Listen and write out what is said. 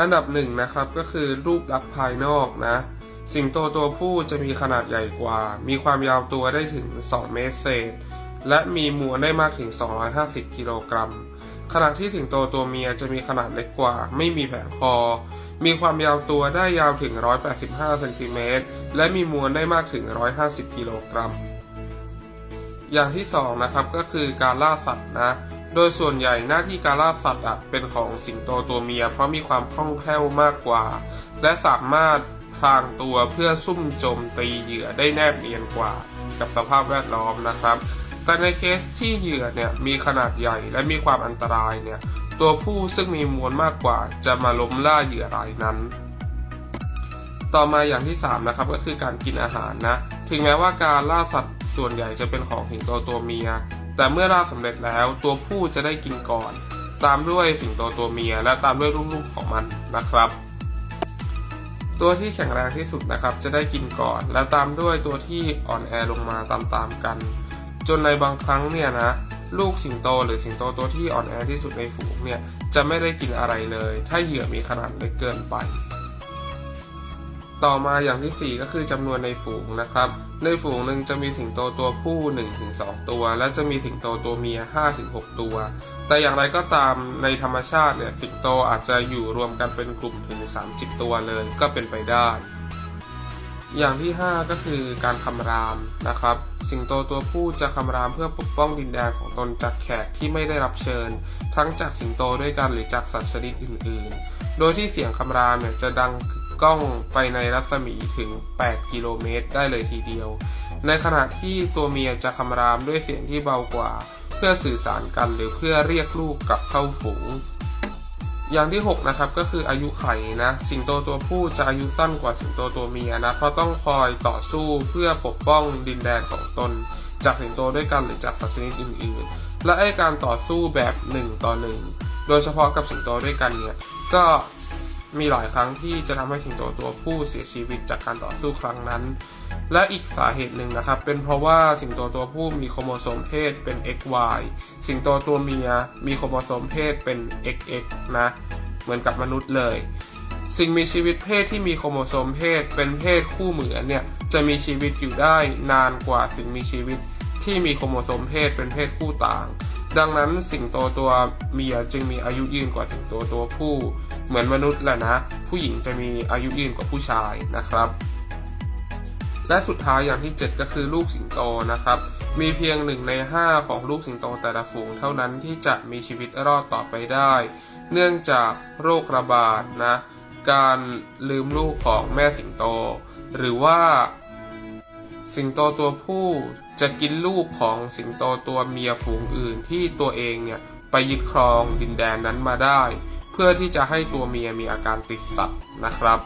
อันดับหนึ่งนะครับก็คือรูปลักษณ์ภายนอกนะ สิงโตตัวผู้จะมีขนาดใหญ่กว่า มีความยาวตัวได้ถึง 2 เมตรเศษ และมีมวลได้มากถึง 250 กิโลกรัม ขณะที่สิงโตตัวเมียจะมีขนาดเล็กกว่า ไม่มีแผงคอ มีความยาวตัวได้ยาวถึง 185เซนติเมตร และมีมวลได้มากถึง 150 กิโลกรัม อย่างที่สองนะครับก็คือการล่าสัตว์นะ โดยส่วนใหญ่หน้าที่การล่าสัตว์เป็นของสิงโตตัวเมีย เพราะมีความคล่องแคล่วมากกว่า และสามารถพรางตัวเพื่อซุ่มโจมตีเหยื่อได้แนบเนียนกว่า กับสภาพแวดล้อมนะครับ แต่ในเคสที่เหยื่อเนี่ยมีขนาดใหญ่และมีความอันตรายเนี่ยตัวผู้ซึ่งมีมวลมากกว่า จะมาล้มล่าเหยื่อรายนั้น ต่อมาอย่างที่3นะครับก็คือการกินอาหารนะ ถึงแม้ว่าการล่าสัตว์ส่วนใหญ่จะเป็นของสิงโตตัวเมีย แต่เมื่อล่าสำเร็จแล้วตัวผู้จะได้กินก่อน ตามด้วยสิงโตตัวเมียและตามด้วยลูกๆของมันนะครับ ตัวที่แข็งแรงที่สุดนะครับ จะได้กินก่อน และตามด้วยตัวที่อ่อนแอลงมาตามๆกัน จนในบางครั้งเนี่ยนะลูกสิงโตหรือสิงโตตัวที่อ่อนแอที่สุดในฝูงเนี่ยจะไม่ได้กินอะไรเลย ถ้าเหยื่อมีขนาดเล็กเกินไป ต่อมาอย่างที่ 4 ก็คือจำนวนในฝูงนะครับ ในฝูงหนึ่งจะมีสิงโตตัวผู้ 1-2 ตัว และจะมีสิงโตตัวเมีย 5-6 ตัว แต่อย่างไรก็ตามในธรรมชาติเนี่ยสิงโตอาจจะอยู่รวมกันเป็นกลุ่มถึง 30 ตัวเลยก็เป็นไปได้ อย่างที่ 5 ก็คือการคำรามนะครับ สิงโตตัวผู้จะคำรามเพื่อปกป้องดินแดนของตนจากแขกที่ไม่ได้รับเชิญ ทั้งจากสิงโตด้วยกันหรือจากสัตว์ชนิดอื่น ๆ โดยที่เสียงคำรามเนี่ยจะดัง กล้องไปในรัศมีถึง 8 กิโลเมตรได้เลยทีเดียว ในขณะที่ตัวเมียจะคำรามด้วยเสียงที่เบากว่า เพื่อสื่อสารกันหรือเพื่อเรียกลูกกลับเข้าฝูง อย่างที่ 6 นะครับก็คืออายุไขนะ สิงโตตัวผู้จะอายุสั้นกว่าสิงโตตัวเมียนะ เพราะต้องคอยต่อสู้เพื่อปกป้องดินแดนของตน จากสิงโตด้วยกันหรือจากสัตว์ชนิดอื่น ๆ และไอการต่อสู้แบบ1ต่อ1โดยเฉพาะกับสิงโตด้วยกันเนี่ยก็ มีหลายครั้งที่จะทำให้สิงโตตัวผู้เสียชีวิตจากการต่อสู้ครั้งนั้น และอีกสาเหตุหนึ่งนะครับ เป็นเพราะว่าสิงโตตัวผู้มีโครโมโซมเพศเป็น XY สิงโตตัวเมียมีโครโมโซมเพศเป็น XX นะ เหมือนกับมนุษย์เลย สิ่งมีชีวิตเพศที่มีโครโมโซมเพศเป็นเพศคู่เหมือนเนี่ยจะมีชีวิตอยู่ได้นานกว่าสิ่งมีชีวิตที่มีโครโมโซมเพศเป็นเพศคู่ต่าง ดังนั้นสิงโตตัวเมียจึงมีอายุยืนกว่าสิงโตตัวผู้ เหมือนมนุษย์แหละนะ ผู้หญิงจะมีอายุยืนกว่าผู้ชายนะครับ และสุดท้ายอย่างที่ 7 ก็คือลูกสิงโตนะครับ มีเพียงหนึ่งใน 5 ของลูกสิงโตแต่ละฝูงเท่านั้นที่จะมีชีวิตรอดต่อไปได้ เนื่องจากโรคระบาดนะ การลืมลูกของแม่สิงโต หรือว่า สิงโตตัวผู้จะกินลูกของสิงโตตัวเมียฝูงอื่นที่ตัวเองเนี่ยไปยึดครองดินแดนนั้นมาได้ เพื่อที่จะให้ตัวเมียมีอาการติดสัตว์นะครับ